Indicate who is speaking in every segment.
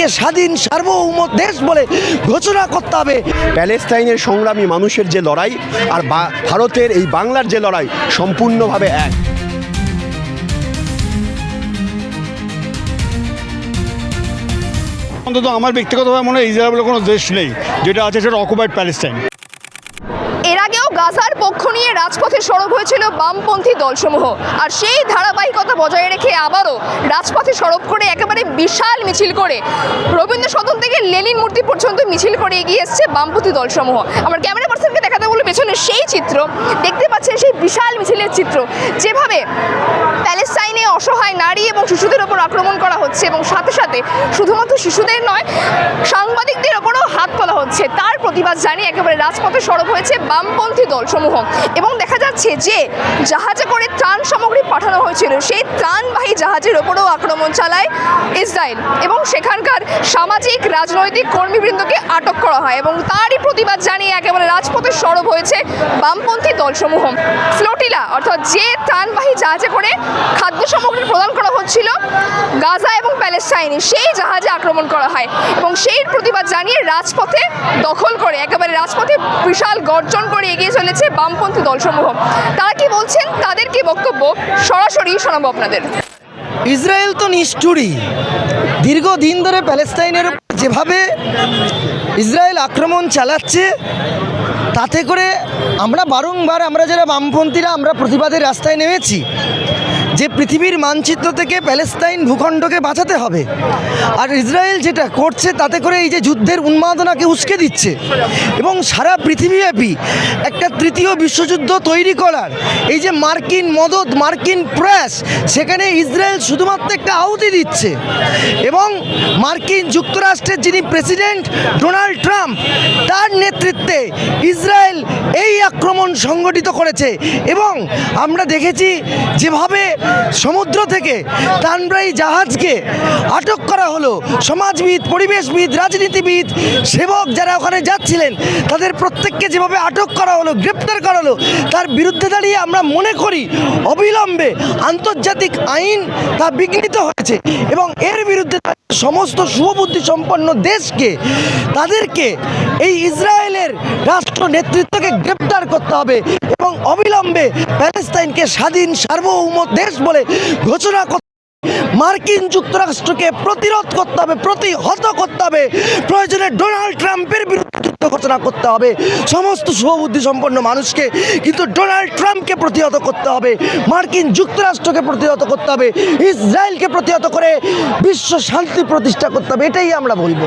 Speaker 1: প্যালেস্তাইনকে স্বাধীন সার্বভৌম দেশ বলে ঘোষণা করতে হবে।
Speaker 2: প্যালেস্তাইনের সংগ্রামী মানুষের যে লড়াই আর বা- ভারতের এই বাংলার যে লড়াই সম্পূর্ণভাবে এক।
Speaker 3: অন্তত আমার ব্যক্তিগতভাবে মনে হয় ইসরায়েল বলে কোনো দেশ নেই যেটা আছে সেটা অকুপাইড প্যালেস্টাইন
Speaker 4: গাজার পক্ষ নিয়ে রাজপথে সরব হয়েছিল বামপন্থী দলসমূহ। আর সেই ধারাবাহিকতা বজায় রেখে আবারও রাজপথে সরব করে একেবারে বিশাল মিছিল করে রবীন্দ্র সদন থেকে লেনিন মূর্তি পর্যন্ত মিছিল করে এগিয়ে এসছে বামপন্থী দলসমূহ। আমার ক্যামেরা পার্সনকে পেছনে সেই চিত্র, দেখতে পাচ্ছেন সেই বিশাল মিছিলের চিত্র, যেভাবে প্যালেস্টাইনে অসহায় নারী এবং শিশুদের ওপর আক্রমণ করা হচ্ছে এবং সাথে সাথে শুধুমাত্র শিশুদের নয়, সাংবাদিকদের ওপরও হাত তোলা হচ্ছে। তার প্রতিবাদ জানিয়ে একেবারে রাজপথে সরব হয়েছে বামপন্থী দলসমূহ এবং দেখা যাচ্ছে যে জাহাজে করে ত্রাণ সামগ্রী পাঠানো হয়েছিল, সেই ত্রাণবাহী জাহাজের ওপরেও আক্রমণ চালায় ইসরায়েল এবং সেখানকার সামাজিক, রাজনৈতিক কর্মীবৃন্দকে আটক করা হয় এবং তারই প্রতিবাদ জানিয়ে একেবারে রাজপথে সরব হয়েছে বামপন্থী দলসমূহ। ফ্লোটিলা, অর্থাৎ যে ত্রাণবাহী জাহাজে করে খাদ্য সামগ্রী প্রদান করা হচ্ছিল, গাজা এবং প্যালেস্টাইনে, সেই জাহাজে আক্রমণ করা হয় এবং সেই প্রতিবাদ জানিয়ে রাজপথে দখল করে, একেবারে রাজপথে বিশাল গর্জন করে এগিয়ে চলেছে বামপন্থী দলসমূহ। তারা কি বলছেন? তাদের কি বক্তব্য? সরাসরি শোনাবো আপনাদের।
Speaker 1: ইসরায়েল তো নিষ্ঠুরই। দীর্ঘদিন ধরে প্যালেস্তাইনের উপর যেভাবে ইসরায়েল আক্রমণ চালাচ্ছে তাতে করে আমরা বারংবার আমরা যারা বামপন্থীরা আমরা প্রতিবাদের রাস্তায় নেমেছি যে পৃথিবীর মানচিত্র থেকে প্যালেস্তাইন ভূখণ্ডকে বাঁচাতে হবে। আর ইসরায়েল যেটা করছে, তাতে করে এই যে যুদ্ধের উন্মাদনাকে উস্কে দিচ্ছে এবং সারা পৃথিবীব্যাপী একটা তৃতীয় বিশ্বযুদ্ধ তৈরি করার এই যে মার্কিন মদত, মার্কিন প্রয়াস, সেখানে ইসরায়েল শুধুমাত্র একটা আহুতি দিচ্ছে এবং মার্কিন যুক্তরাষ্ট্রের যিনি প্রেসিডেন্ট ডোনাল্ড ট্রাম্প, তার নেতৃত্বে ইসরায়েল এই আক্রমণ সংগঠিত করেছে এবং আমরা দেখেছি যেভাবে সমুদ্র থেকে তানব্রাই জাহাজকে আটক করা হলো। সমাজবিদ, পরিবেশবিদ, রাজনীতিবিদ, সেবক যারা ওখানে যাচ্ছিলেন, তাদের প্রত্যেককে যেভাবে আটক করা হলো, গ্রেপ্তার করা হলো, তার বিরুদ্ধে দাঁড়িয়ে আমরা মনে করি অবিলম্বে আন্তর্জাতিক আইন তা বিঘ্নিত হয়েছে এবং এর বিরুদ্ধে সমস্ত শুভবুদ্ধি সম্পন্ন দেশকে তাদেরকে এই ইসরায়েলের রাষ্ট্র নেতৃত্বকে গ্রেপ্তার করতে হবে এবং অবিলম্বে প্যালেস্তাইনকে স্বাধীন সার্বভৌম দেশ বলে ঘোষণা করতে মার্কিন যুক্তরাষ্ট্রকে প্রতিরোধ করতে হবে, প্রতিহত করতে হবে। প্রয়োজনে ডোনাল্ড ট্রাম্পের বিরুদ্ধে যুদ্ধ ঘোষণা করতে হবে। সমস্ত শুভবুদ্ধি সম্পন্ন মানুষকে কিন্তু ডোনাল্ড ট্রাম্পকে প্রতিহত করতে হবে। মার্কিন যুক্তরাষ্ট্রকে প্রতিহত করতে হবে। ইসরায়েলকে প্রতিহত করে বিশ্ব শান্তি প্রতিষ্ঠা করতে হবে। এটাই আমরা বলব।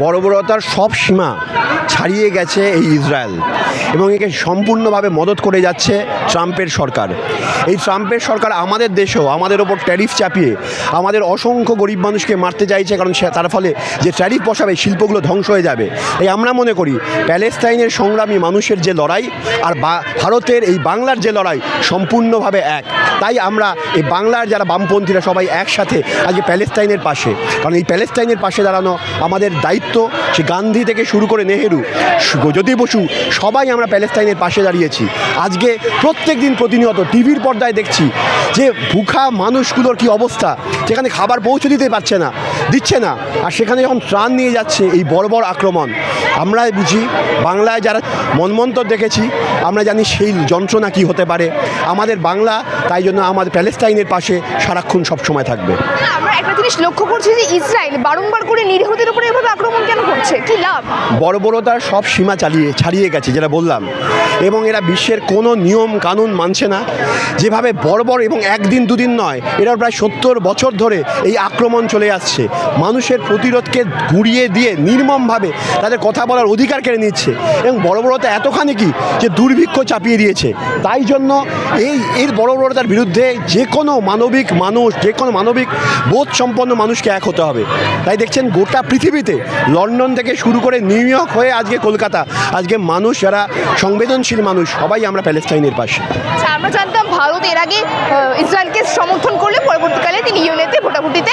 Speaker 2: বর্বরতার সব সীমা ছাড়িয়ে গেছে এই ইসরায়েল এবং একে সম্পূর্ণভাবে মদত করে যাচ্ছে ট্রাম্পের সরকার। এই ট্রাম্পের সরকার আমাদের দেশেও আমাদের ওপর ট্যারিফ চাপিয়ে আমাদের অসংখ্য গরিব মানুষকে মারতে চাইছে, কারণ সে তার ফলে যে ট্যারিফ বসাবে, শিল্পগুলো ধ্বংস হয়ে যাবে। তাই আমরা মনে করি, প্যালেস্তাইনের সংগ্রামী মানুষের যে লড়াই আর ভারতের এই বাংলার যে লড়াই সম্পূর্ণভাবে এক। তাই আমরা এই বাংলার যারা বামপন্থীরা সবাই একসাথে আজকে প্যালেস্তাইনের পাশে। কারণ এই প্যালেস্তাইনের পাশে দাঁড়ানো আমাদের দায়িত্ব, সে গান্ধী থেকে শুরু করে নেহেরু জ্যোতি বসু, সবাই আমরা প্যালেস্তাইনের পাশে দাঁড়িয়েছি। আজকে প্রত্যেক দিন প্রতিনিয়ত টিভির পর্দায় দেখছি যে ভুখা মানুষগুলোর কি অবস্থা, যেখানে খাবার পৌঁছে দিতে পারছে না, দিচ্ছে না। আর সেখানে যখন ত্রাণ নিয়ে যাচ্ছে এই বড় বড় আক্রমণ, আমরাই বুঝি, বাংলায় যারা মনমন্তর দেখেছি, আমরা জানি সেই যন্ত্রণা কি হতে পারে। আমাদের বাংলা, তাই জন্য আমাদের প্যালেস্তাইনের পাশে সারাক্ষণ সবসময় থাকবে।
Speaker 4: আমরা একটা জিনিস লক্ষ্য করছি যে ইসরায়েল বারংবার করে নিরীহদের উপরে এভাবে আক্রমণ কেন করছে? কি লাভ?
Speaker 2: বর্বরতার সব সীমা চালিয়ে ছাড়িয়ে গেছে, যেটা বললাম। এবং এরা বিশ্বের কোনো নিয়ম কানুন মানছে না। যেভাবে বর্বর এবং একদিন দুদিন নয়, এরা প্রায় সত্তর বছর ধরে এই আক্রমণ চলে আসছে। মানুষের প্রতিরোধকে ঘুরিয়ে দিয়ে নির্মমভাবে তাদের কথা বলার অধিকার কেড়ে নিচ্ছে। এবং বর্বরতা এতখানি কি, যে দুর্ভিক্ষ চাপিয়ে দিয়েছে। তাই জন্য এই এর বর্বরতার বিরুদ্ধে যে কোনো মানবিক মানুষ যে কোনো মানবিক বোধ সম্পন্ন মানুষকে এক হতে হবে। তাই দেখছেন গোটা পৃথিবীতে লন্ডন থেকে শুরু করে নিউ ইয়র্ক হয়ে আজকে কলকাতা। আজকে মানুষ যারা সংবেদনশীল মানুষ সবাই আমরা প্যালেস্তাইনের পাশে।
Speaker 4: আচ্ছা আমরা জানতাম ভারত এর আগে ইসরায়েলকে সমর্থন করলে পরবর্তীকালে তিনি ইউনেতে ভোটাভুটিতে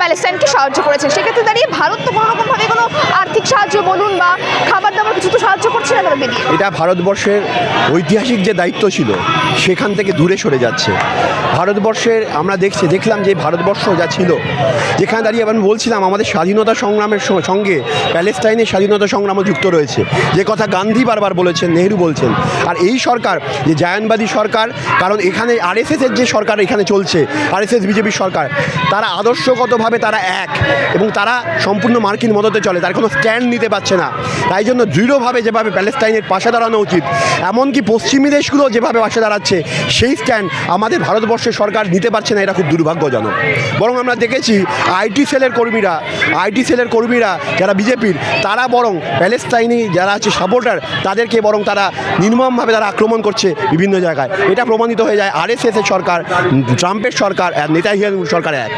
Speaker 4: প্যালেস্টাইনকে সাহায্য করেছেন। সেক্ষেত্রে দাঁড়িয়ে ভারত তো কোনো রকমভাবে কোনো আর্থিক সাহায্য বলুন বা খাবার দাবার কিছু তো সাহায্য করছে না তারা বেরিয়ে।
Speaker 2: এটা ভারতবর্ষের ঐতিহাসিক যে দায়িত্ব ছিল সেখান থেকে দূরে সরে যাচ্ছে। ভারতবর্ষের আমরা দেখছি দেখলাম যে ভারতবর্ষ যা ছিল যেখানে দাঁড়িয়ে আমি বলছিলাম আমাদের স্বাধীনতা সংগ্রামের সঙ্গে প্যালেস্টাইনের স্বাধীনতা সংগ্রামও যুক্ত রয়েছে। যে কথা গান্ধী বারবার বলেছেন, নেহেরু বলছেন। আর এই সরকার, যে জায়ানবাদী সরকার, কারণ এখানে আরএসএসের যে সরকার এখানে চলছে, আরএসএস বিজেপির সরকার, তারা আদর্শগতভাবে তারা এক এবং তারা সম্পূর্ণ মার্কিন মদতে চলে। তার কোনো স্ট্যান্ড নিতে পারছে না। তাই জন্য দৃঢ়ভাবে যেভাবে প্যালেস্টাইনের পাশে দাঁড়ানো উচিত, এমনকি পশ্চিমী দেশগুলো যেভাবে পাশে দাঁড়াচ্ছে, সেই স্ট্যান্ড আমাদের ভারতবর্ষের সরকার নিতে পারছে না। এটা খুব দুর্ভাগ্যজনক। বরং আমরা দেখেছি, আইটি সেলের কর্মীরা, আইটি সেলের কর্মীরা যারা বিজেপির, তারা বরং প্যালেস্টাইনি যারা আছে সাপোর্টার, তাদেরকে বরং তারা নির্মমভাবে তারা আক্রমণ করছে বিভিন্ন জায়গায়। এটা প্রমাণিত হয়ে যায় আরএসএসের সরকার, ট্রাম্পের সরকার আর নেতাহিয়ান সরকার এক।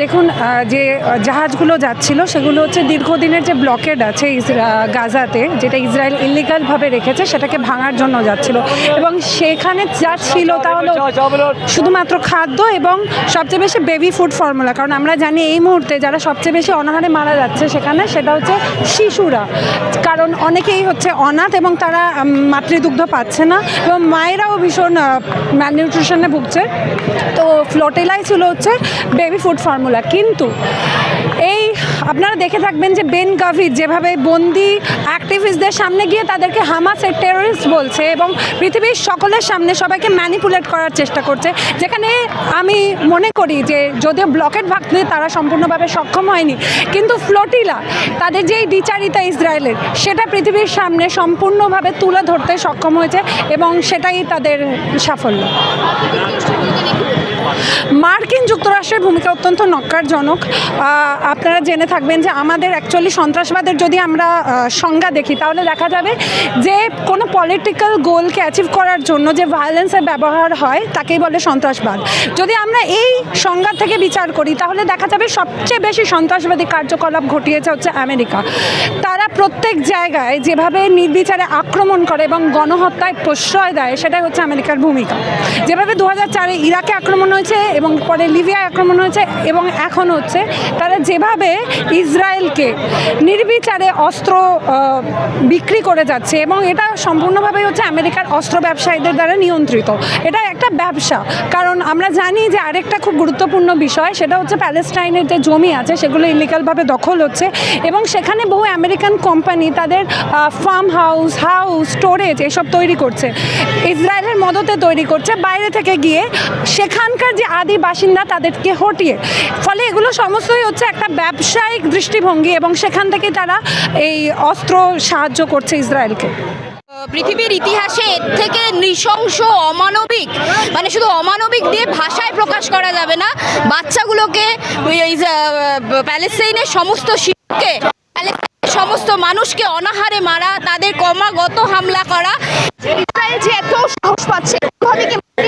Speaker 5: দেখুন যে জাহাজগুলো যাচ্ছিল, সেগুলো হচ্ছে দীর্ঘদিনের যে ব্লকেড আছে গাজাতে, যেটা ইসরায়েল ইলিগালভাবে রেখেছে, সেটাকে ভাঙার জন্য যাচ্ছিল। এবং সেখানে যা ছিল তা হলো শুধুমাত্র খাদ্য এবং সবচেয়ে বেশি বেবি ফুড ফর্মুলা কারণ আমরা জানি এই মুহূর্তে যারা সবচেয়ে বেশি অনাহারে মারা যাচ্ছে সেখানে, সেটা হচ্ছে শিশুরা। কারণ অনেকেই হচ্ছে অনাথ এবং তারা মাতৃদুগ্ধ পাচ্ছে না এবং মায়েরাও ভীষণ ম্যালনিউট্রিশনে ভুগছে। তো ফ্লোটেলাই ছিল হচ্ছে বেবি ফুড ফর্মুলা কিন্তু আপনারা দেখে থাকবেন যে বেন গাভির যেভাবে বন্দি অ্যাক্টিভিস্টদের সামনে গিয়ে তাদেরকে হামাসের টেররিস্ট বলছে এবং পৃথিবীর সকলের সামনে সবাইকে ম্যানিপুলেট করার চেষ্টা করছে। যেখানে আমি মনে করি যে যদিও ব্লকেট ভাঙতে তারা সম্পূর্ণভাবে সক্ষম হয়নি, কিন্তু ফ্লোটিলা, তাদের যেই দ্বিচারিতা ইসরায়েলের, সেটা পৃথিবীর সামনে সম্পূর্ণভাবে তুলে ধরতে সক্ষম হয়েছে এবং সেটাই তাদের সাফল্য। মার্কিন যুক্তরাষ্ট্রের ভূমিকা অত্যন্ত নক্কারজনক। আপনারা জেনে থাকবেন যে আমাদের অ্যাকচুয়ালি সন্ত্রাসবাদের যদি আমরা সংজ্ঞা দেখি, তাহলে দেখা যাবে যে কোনো পলিটিক্যাল গোলকে অ্যাচিভ করার জন্য যে ভায়োলেন্সের ব্যবহার হয়, তাকেই বলে সন্ত্রাসবাদ। যদি আমরা এই সংজ্ঞা থেকে বিচার করি, তাহলে দেখা যাবে সবচেয়ে বেশি সন্ত্রাসবাদী কার্যকলাপ ঘটিয়েছে হচ্ছে আমেরিকা। তারা প্রত্যেক জায়গায় যেভাবে নির্বিচারে আক্রমণ করে এবং গণহত্যায় প্রশ্রয় দেয়, সেটাই হচ্ছে আমেরিকার ভূমিকা। যেভাবে দু হাজার চারে ইরাকে আক্রমণ হয়েছে এবং পরে লিবিয়ায় আক্রমণ হয়েছে এবং এখন হচ্ছে তারা যেভাবে ইসরায়েলকে নির্বিচারে অস্ত্র বিক্রি করে যাচ্ছে এবং এটা সম্পূর্ণভাবে হচ্ছে আমেরিকার অস্ত্র ব্যবসায়ীদের দ্বারা নিয়ন্ত্রিত। এটা একটা ব্যবসা। কারণ আমরা জানি যে আরেকটা খুব গুরুত্বপূর্ণ বিষয়, সেটা হচ্ছে প্যালেস্টাইনের যে জমি আছে, সেগুলো ইলিগালভাবে দখল হচ্ছে এবং সেখানে বহু আমেরিকান কোম্পানি তাদের ফার্ম হাউস হাউস স্টোরেজ এসব তৈরি করছে। ইসরায়েলের মদতে তৈরি করছে। বাইরে থেকে গিয়ে সেখানকার যে আদি বাসিন্দা তাদেরকে হটিয়ে। ফলে এগুলো সমস্তই হচ্ছে একটা ব্যবসায়িক দৃষ্টিভঙ্গি এবং সেখান থেকে তারা এই অস্ত্র সাহায্য করছে ইসরায়েলকে।
Speaker 6: পৃথিবীর ইতিহাসে এর থেকে নৃশংস, অমানবিক মানে শুধু অমানবিক দিয়ে ভাষায় প্রকাশ করা যাবে না, বাচ্চাগুলোকে প্যালেস্তাইনের সমস্ত শিশুকে সমস্ত মানুষকে অনাহারে মারা, তাদের ক্রমাগত হামলা করা।
Speaker 4: যে এত সাহস পাচ্ছে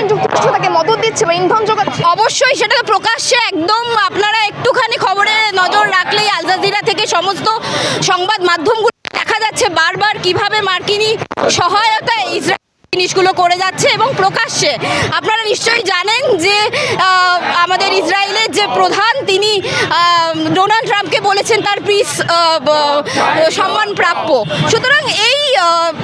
Speaker 4: মার্কিন যুক্তরাষ্ট্র তাকে মদত দিচ্ছে বা ইন্ধন যোগাচ্ছে
Speaker 6: অবশ্যই সেটা প্রকাশ্যে একদম আপনারা একটুখানি খবরে নজর রাখলেই আলজাজিরা থেকে সমস্ত সংবাদ মাধ্যমগুলো দেখা যাচ্ছে বারবার কীভাবে মার্কিনি সহায়তায় ইসরায়েল জিনিসগুলো করে যাচ্ছে এবং প্রকাশ্যে। আপনারা নিশ্চয়ই জানেন যে আমাদের ইসরায়েলের যে প্রধান, তিনি ডোনাল্ড ট্রাম্পকে বলেছেন তার পিস সম্মান প্রাপ্য। সুতরাং এই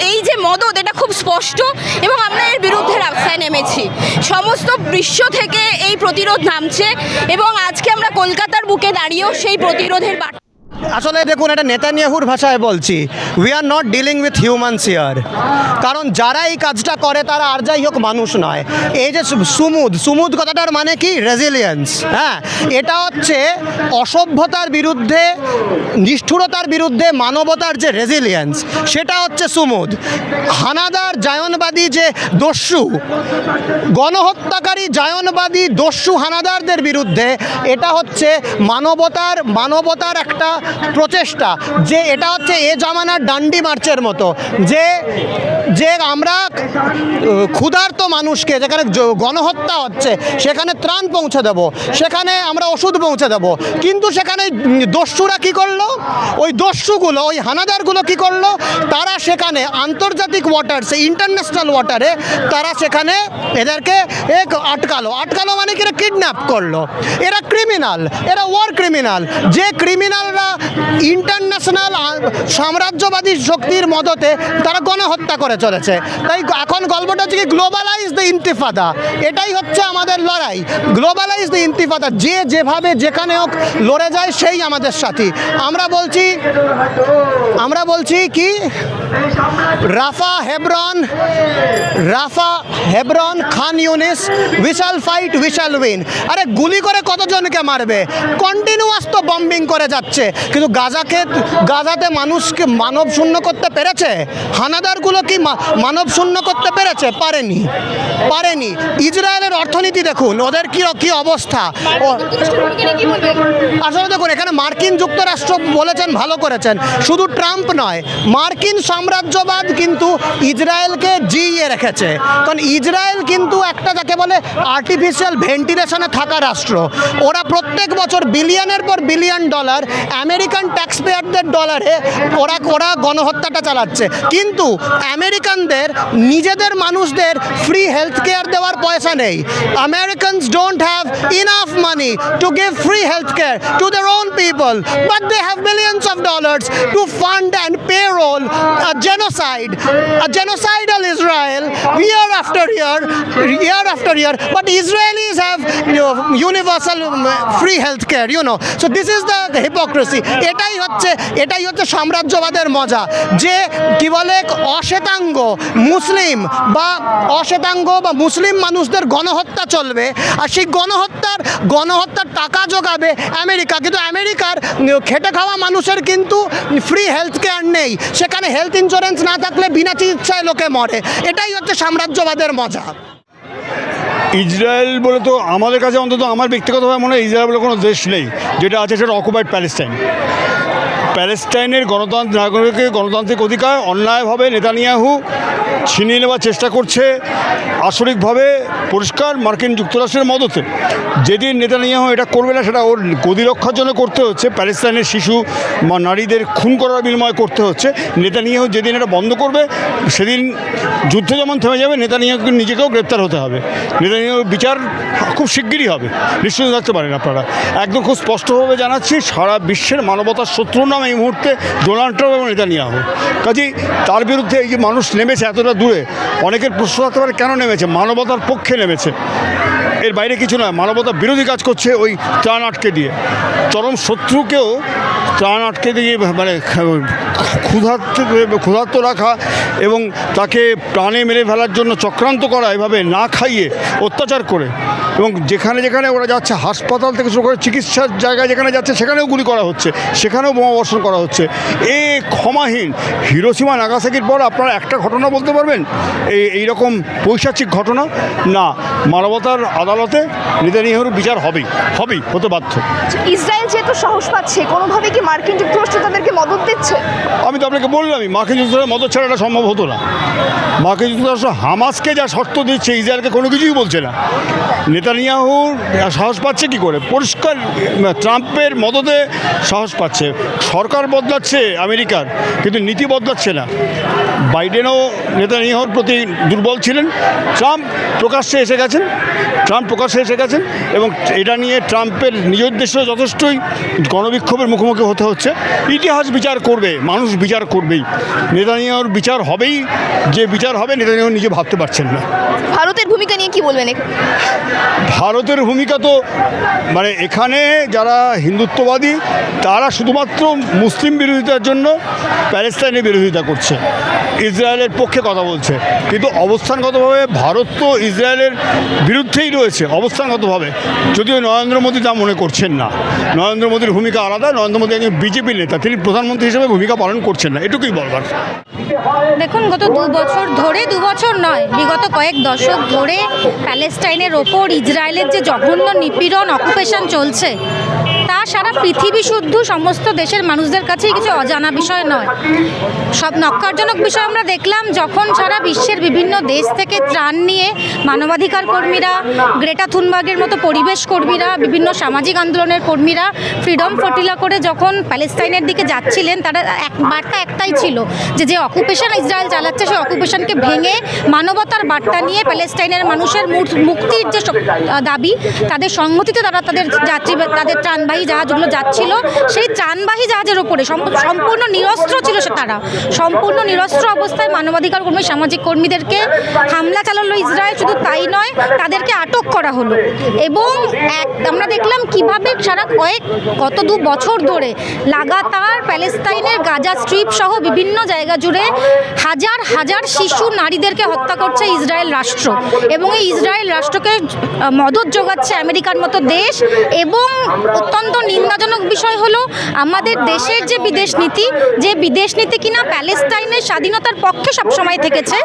Speaker 6: এই যে মদত, এটা খুব স্পষ্ট এবং আমরা এর বিরুদ্ধে রাস্তায় নেমেছি। সমস্ত বিশ্ব থেকে এই প্রতিরোধ নামছে এবং আজকে আমরা কলকাতার বুকে দাঁড়িয়েও সেই প্রতিরোধের বার্তা
Speaker 7: আসলে দেখুন, এটা নেতানিয়াহুর ভাষায় বলছি। We are not dealing with humans ইয়ার কারণ যারা এই কাজটা করে, তারা আর যাই হোক মানুষ নয়। এই যে সুমুদ সুমুদ কথাটার মানে কি? রেজিলিয়েন্স হ্যাঁ এটা হচ্ছে অসভ্যতার বিরুদ্ধে, নিষ্ঠুরতার বিরুদ্ধে মানবতার যে রেজিলিয়েন্স সেটা হচ্ছে সুমুদ। হানাদার জায়নবাদী যে দস্যু, গণহত্যাকারী জায়নবাদী দস্যু হানাদারদের বিরুদ্ধে, এটা হচ্ছে মানবতার মানবতার একটা প্রচেষ্টা। যে এটা হচ্ছে এ জামানার ডান্ডি মার্চের মতো। যে যে আমরা ক্ষুধার্ত মানুষকে যেখানে গণহত্যা হচ্ছে, সেখানে ত্রাণ পৌঁছে দেব, সেখানে আমরা ওষুধ পৌঁছে দেব। কিন্তু সেখানে দস্যুরা কি করল? ওই দস্যুগুলো, ওই হানাদারগুলো কি করল? তারা সেখানে আন্তর্জাতিক ওয়াটারসে, ইন্টারন্যাশনাল ওয়াটারে, তারা সেখানে এদেরকে এক আটকালো। আটকালো মানে কি? এরা কিডন্যাপ করল। এরা ক্রিমিনাল। এরা ওয়ার ক্রিমিনাল। যে ক্রিমিনালরা ইন্টারন্যাশনাল সাম্রাজ্যবাদী শক্তির মদতে তারা গণহত্যা করে চলেছে। তাই এখন গল্পটা হচ্ছে কি গ্লোবালাইজ দ্য ইন্তিফাদা এটাই হচ্ছে আমাদের লড়াই। গ্লোবালাইজ দ্য ইন্তিফাদা যে যেভাবে যেখানে হোক লড়ে যায়, সেই আমাদের সাথী। আমরা বলছি আমরা বলছি কি, Rafah Hebron Rafah Hebron, Khan Younis we shall fight we shall win আরে গুলি করে কতজনকে মারবে? কন্টিনিউয়াস তো বম্বিং করে যাচ্ছে। কিন্তু গাজাকে, গাজাতে মানুষকে মানব শূন্য করতে পেরেছে? হানাদারগুলো কি মানব শূন্য করতে পেরেছে? পারেনি। পারেনি। ইসরায়েলের অর্থনীতি দেখুন, ওদের কি কি অবস্থা? আসলে দেখুন, এখানে মার্কিন যুক্তরাষ্ট্র বলেছেন, ভালো করেছেন। শুধু ট্রাম্প নয়, মার্কিন সাম্রাজ্যবাদ কিন্তু ইসরায়েলকে জিইয়ে রেখেছে। কারণ ইসরায়েল কিন্তু একটা যাকে বলে আর্টিফিশিয়াল ভেন্টিলেশনে থাকা রাষ্ট্র। ওরা প্রত্যেক বছর বিলিয়নের পর বিলিয়ন ডলার আমেরিকান ট্যাক্সপেয়ারদের ডলারে ওরা ওরা গণহত্যাটা চালাচ্ছে। কিন্তু আমেরিকানদের, নিজেদের মানুষদের ফ্রি হেলথ কেয়ার দেওয়ার পয়সা নেই। Americans don't have enough money to give free health care to their own people but they have millions of dollars to fund and payroll genocide genocidal Israel year after year year after year but Israelis have universal free health care you know so this is the hypocrisy এটাই হচ্ছে এটাই হচ্ছে সাম্রাজ্যবাদের মজা। যে, কি বলে, অশ্বেতাঙ্গ মুসলিম বা অশ্বেতাঙ্গ বা মুসলিম মানুষদের গণহত্যা চলবে, আর সেই গণহত্যার গণহত্যার টাকা যোগাবে আমেরিকা। কিন্তু আমেরিকার খেটে খাওয়া মানুষের কিন্তু ফ্রি হেলথ কেয়ার নেই। সেখানে হেলথ ইন্স্যুরেন্স না থাকলে বিনা চিকিৎসায় লোকে মরে। এটাই হচ্ছে সাম্রাজ্যবাদের মজা।
Speaker 3: ইসরায়েল বলে তো আমাদের কাছে অন্তত আমার ব্যক্তিগতভাবে মনে হয় ইসরায়েল বলে কোনো দেশ নেই যেটা আছে সেটা অকুপাইড প্যালেস্টাইন প্যালেস্টাইনের গণতন্ত্র নাগরিকের গণতান্ত্রিক অধিকার অন্যায়ভাবে নেতানিয়াহু ছিনিয়ে নেওয়ার চেষ্টা করছে আসরিকভাবে পরিষ্কার মার্কিন যুক্তরাষ্ট্রের মদতে। যেদিন নেতানিয়াহু এটা করবে না, সেটা ওর গদি রক্ষার জন্য করতে হচ্ছে। প্যালেস্তাইনের শিশু বা নারীদের খুন করার বিনিময়ে করতে হচ্ছে। নেতানিয়াহু যেদিন এটা বন্ধ করবে, সেদিন যুদ্ধ যেমন থেমে যাবে, নেতানিয়াহুকে নিজেকেও গ্রেপ্তার হতে হবে। নেতানিয়াহুর বিচার খুব শিগগিরই হবে। নিশ্চিত থাকতে পারেন আপনারা। একদম খুব স্পষ্টভাবে জানাচ্ছি, সারা বিশ্বের মানবতার শত্রুর নাম এই মুহূর্তে ডোনাল্ড ট্রাম্প এবং নেতানিয়াহু। কাজেই তার বিরুদ্ধে এই যে মানুষ নেমেছে এতটা দূরে, অনেকের প্রশ্ন থাকতে পারে কেন নেমেছে? মানবতার পক্ষে নেমেছে। এর বাইরে কিছু নয়, মানবতা বিরোধী কাজ করছে ওই ত্রাণ আটকে দিয়ে। চরম শত্রুকেও ত্রাণ আটকে দিয়ে মানে ক্ষুধার্ত ক্ষুধার্ত রাখা এবং তাকে প্রাণে মেরে ফেলার জন্য চক্রান্ত করা, এভাবে না খাইয়ে অত্যাচার করে। এবং যেখানে যেখানে ওরা যাচ্ছে হাসপাতাল থেকে শুরু করে চিকিৎসার জায়গায় যেখানে যাচ্ছে সেখানেও গুলি করা হচ্ছে। সেখানেও বোমাবর্ষণ করা হচ্ছে। এ ক্ষমাহীন। হিরোসীমা নাগাসাকির পর আপনারা একটা ঘটনা বলতে পারবেন? এই এইরকম পৈশাচিক ঘটনা? না। মানবতার আদালতে নেতানিয়াহুর বিচার হবেই। হবেই। হতে বাধ্য।
Speaker 4: ইসরায়েল যেহেতু সাহস পাচ্ছে কোনোভাবে কি মার্কিন যুক্তরাষ্ট্র তাদেরকে মদত দিচ্ছে?
Speaker 3: আমি তো আপনাকে বললামই মার্কিন যুক্তরাষ্ট্রের মদত ছাড়া এটা সম্ভব হতো না। মার্কিন যুক্তরাষ্ট্র হামাসকে যা শর্ত দিচ্ছে ইসরায়েলকে কোনো কিছুই বলছে না। নেতানিয়াহুর সাহস পাচ্ছে কি করে? পরিষ্কার ট্রাম্পের মদতে সাহস পাচ্ছে। সরকার বদলাচ্ছে আমেরিকার, কিন্তু নীতি বদলাচ্ছে না। বাইডেনও নেতানিয়াহুর প্রতি দুর্বল ছিলেন। ট্রাম্প প্রকাশ্যে এসে গেছেন। ট্রাম্প প্রকাশ্যে এসে গেছেন এবং এটা নিয়ে ট্রাম্পের নিজ উদ্দেশ্য যথেষ্টই গণবিক্ষোভের মুখোমুখি হতে হচ্ছে। ইতিহাস বিচার করবে, মানুষ বিচার করবেই। নেতানিয়াহুর বিচার হবেই। যে বিচার হবে, নেতানিয়াহু নিজে ভাবতে পারছেন না।
Speaker 4: ভারতের ভূমিকা নিয়ে কি বলবেন?
Speaker 3: ভারতের ভূমিকা তো মানে এখানে যারা হিন্দুত্ববাদী, তারা শুধুমাত্র মুসলিম বিরোধিতার জন্য প্যালেস্তাইনের বিরোধিতা করছে। ইসরায়েলের পক্ষে কথা বলছে। কিন্তু অবস্থানগতভাবে ভারত তো ইসরায়েলের বিরুদ্ধেই রয়েছে, অবস্থানগতভাবে। যদিও নরেন্দ্র মোদী তা মনে করছেন না। নরেন্দ্র মোদীর ভূমিকা আলাদা, নরেন্দ্র মোদী একজন বিজেপির নেতা, তিনি প্রধানমন্ত্রী হিসেবে ভূমিকা পালন করছেন না। এটুকুই বলবার।
Speaker 8: দেখুন, গত দু বছর ধরে, দু বছর নয়, বিগত কয়েক দশক ধরে প্যালেস্টাইনের ওপর ইসরায়েলের যে জঘন্য নিপীড়ন অকুপেশন চলছে তা সারা পৃথিবী শুদ্ধ, সমস্ত দেশের মানুষদের কাছেই কিছু অজানা বিষয় নয়। সব নক্কারজনক বিষয় আমরা দেখলাম, যখন সারা বিশ্বের বিভিন্ন দেশ থেকে ত্রাণ নিয়ে মানবাধিকার কর্মীরা, গ্রেটা থুনবাগের মতো পরিবেশ কর্মীরা, বিভিন্ন সামাজিক আন্দোলনের কর্মীরা, ফ্রিডম ফটিলা করে যখন প্যালেস্তাইনের দিকে যাচ্ছিলেন, তারা এক বার্তা একটাই ছিল যে যে অকুপেশন ইসরায়েল চালাচ্ছে, সেই অকুপেশনকে ভেঙে মানবতার বার্তা নিয়ে প্যালেস্তাইনের মানুষের মুক্তির যে দাবি, তাদের সংহতিতে তারা তাদের যাত্রী তাদের ত্রাণবাহী জাহাজগুলো যাচ্ছিল, সেই ত্রাণবাহী জাহাজের ওপরে সম্পূর্ণ নিরস্ত্র ছিল সে তারা। সম্পূর্ণ নিরস্ত্র অবস্থায় মানবাধিকার কর্মী সামাজিক কর্মীদেরকে হামলা চালালো ইসরায়েল, শুধু তাই নয়, তাদেরকে আটক করা হলো। এবং এক, আমরা দেখলাম কীভাবে সারা কয়েক, গত দু বছর ধরে লাগাতার প্যালেস্তাইনের গাজা স্ট্রিপ সহ বিভিন্ন জায়গা জুড়ে হাজার হাজার শিশু, নারীদেরকে হত্যা করছে ইসরায়েল রাষ্ট্র। এবং এই ইসরায়েল রাষ্ট্রকে মদত যোগাচ্ছে আমেরিকার মতো দেশ এবং অত্যন্ত নিন্দাজনক বিষয় হলো আমাদের দেশের যে বিদেশ নীতি, যে বিদেশ নীতি কিনা প্যালেস্টাইনের স্বাধীনতার পক্ষে সবসময় থেকেছে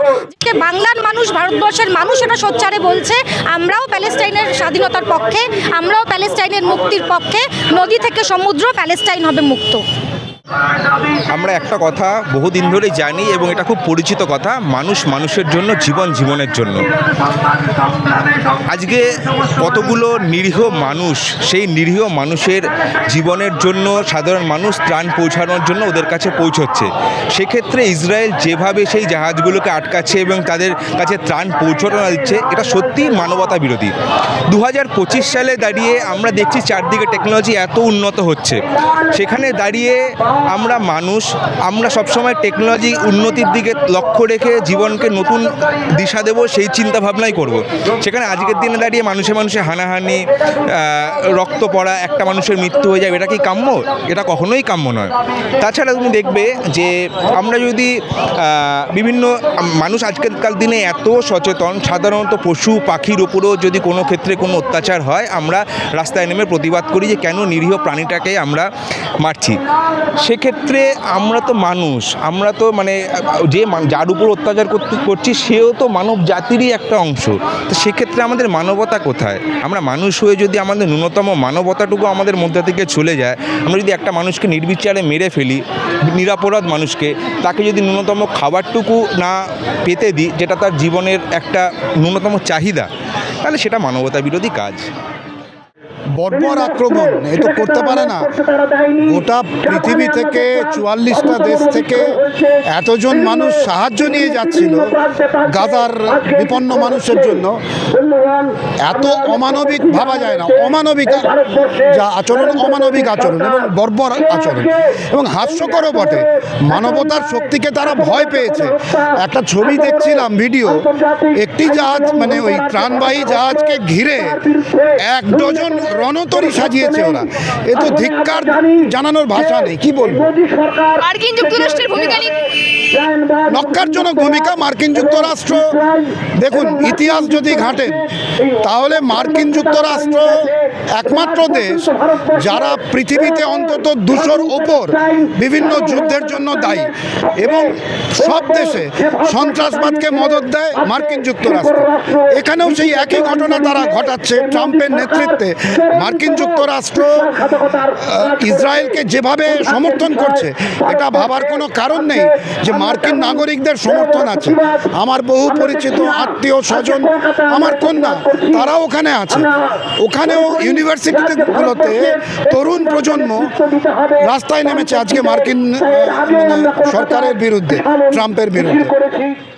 Speaker 8: বাংলার মানুষ, ভারতবর্ষের মানুষ এটা সোচ্চারে বলছে, আমরাও প্যালেস্টাইনের স্বাধীনতার পক্ষে, আমরাও প্যালেস্টাইনের মুক্তির পক্ষে, নদী থেকে সমুদ্র প্যালেস্টাইন হবে মুক্ত।
Speaker 9: আমরা একটা কথা বহুদিন ধরেই জানি এবং এটা খুব পরিচিত কথা, মানুষ মানুষের জন্য, জীবন জীবনের জন্য। আজকে কতগুলো নিরীহ মানুষ, সেই নিরীহ মানুষের জীবনের জন্য, সাধারণ মানুষ ত্রাণ পৌঁছানোর জন্য ওদের কাছে পৌঁছচ্ছে। সেক্ষেত্রে ইসরায়েল যেভাবে সেই জাহাজগুলোকে আটকাচ্ছে এবং তাদের কাছে ত্রাণ পৌঁছানো দিচ্ছে, এটা সত্যিই মানবতা বিরোধী। দু হাজার পঁচিশ সালে দাঁড়িয়ে আমরা দেখছি চারদিকে টেকনোলজি এত উন্নত হচ্ছে। সেখানে দাঁড়িয়ে আমরা মানুষ, আমরা সবসময় টেকনোলজি উন্নতির দিকে লক্ষ্য রেখে জীবনকে নতুন দিশা দেব, সেই চিন্তা ভাবনাই করব। সেখানে আজকের দিনে দাঁড়িয়ে মানুষে মানুষে হানাহানি রক্ত পড়া, একটা মানুষের মৃত্যু হয়ে যাবে, এটা কি কাম্য? এটা কখনোই কাম্য নয়। তাছাড়া তুমি দেখবে যে আমরা যদি বিভিন্ন, মানুষ আজকালকার দিনে এত সচেতন, সাধারণত পশু, পাখির উপরেও যদি কোনো ক্ষেত্রে কোনো অত্যাচার হয়, আমরা রাস্তায় নেমে প্রতিবাদ করি যে কেন নিরীহ প্রাণীটাকে আমরা মারছি। সেক্ষেত্রে আমরা তো মানুষ, আমরা তো মানে যে যার উপর অত্যাচার করছি, সেও তো মানব জাতিরই একটা অংশ। তো সেক্ষেত্রে আমাদের মানবতা কোথায়? আমরা মানুষ হয়ে যদি আমাদের ন্যূনতম মানবতাটুকু আমাদের মধ্যে থেকে চলে যায়, আমরা যদি একটা মানুষকে নির্বিচারে মেরে ফেলি, নিরাপরাধ মানুষকে, তাকে যদি ন্যূনতম খাবারটুকু না পেতে দিই, যেটা তার জীবনের একটা ন্যূনতম চাহিদা, তাহলে সেটা মানবতা বিরোধী কাজ।
Speaker 10: বর্বর আক্রমণ এ তো করতে পারে না। গোটা পৃথিবী থেকে চুয়াল্লিশটা দেশ থেকে এতজন মানুষ সাহায্য নিয়ে যাচ্ছিল গাজার বিপন্ন মানুষের জন্য। এত অমানবিক ভাবা যায় না। অমানবিক যা আচরণ অমানবিক আচরণ এবং বর্বর আচরণ। এবং হাস্যকরও বটে। মানবতার শক্তিকে তারা ভয় পেয়েছে। একটা ছবি দেখছিলাম ভিডিও। একটি জাহাজ মানে ওই ত্রাণবাহী জাহাজকে ঘিরে এক ডজন রণতরী সাজিয়েছে ওরা। এ তো ধিক্কার জানানোর ভাষা নেই কি বলব?
Speaker 4: মার্কিন যুক্তরাষ্ট্রের ভূমিকা নিয়ে।
Speaker 10: নক্কারজনক ভূমিকা মার্কিন যুক্তরাষ্ট্র। দেখুন, ইতিহাস যদি ঘাঁটেন তাহলে মার্কিন যুক্তরাষ্ট্র একমাত্র দেশ যারা পৃথিবীতে অন্তত দুশোর ওপর বিভিন্ন যুদ্ধের জন্য দায়ী এবং সব দেশে সন্ত্রাসবাদকে মদত দেয় মার্কিন যুক্তরাষ্ট্র। এখানেও সেই একই ঘটনা তারা ঘটাচ্ছে ট্রাম্পের নেতৃত্বে। মার্কিন যুক্তরাষ্ট্র ইসরায়েলকে যেভাবে সমর্থন করছে, এটা ভাবার কোনো কারণ নেই যে মার্কিন নাগরিকদের সমর্থন আছে। আমার বহু পরিচিত আত্মীয় স্বজন, আমার কন্যা তারা ওখানে আছে। ওখানেও ইউনিভার্সিটিগুলোতে তরুণ প্রজন্ম রাস্তায় নেমেছে আজকে মার্কিন মানে সরকারের বিরুদ্ধে, ট্রাম্পের বিরুদ্ধে।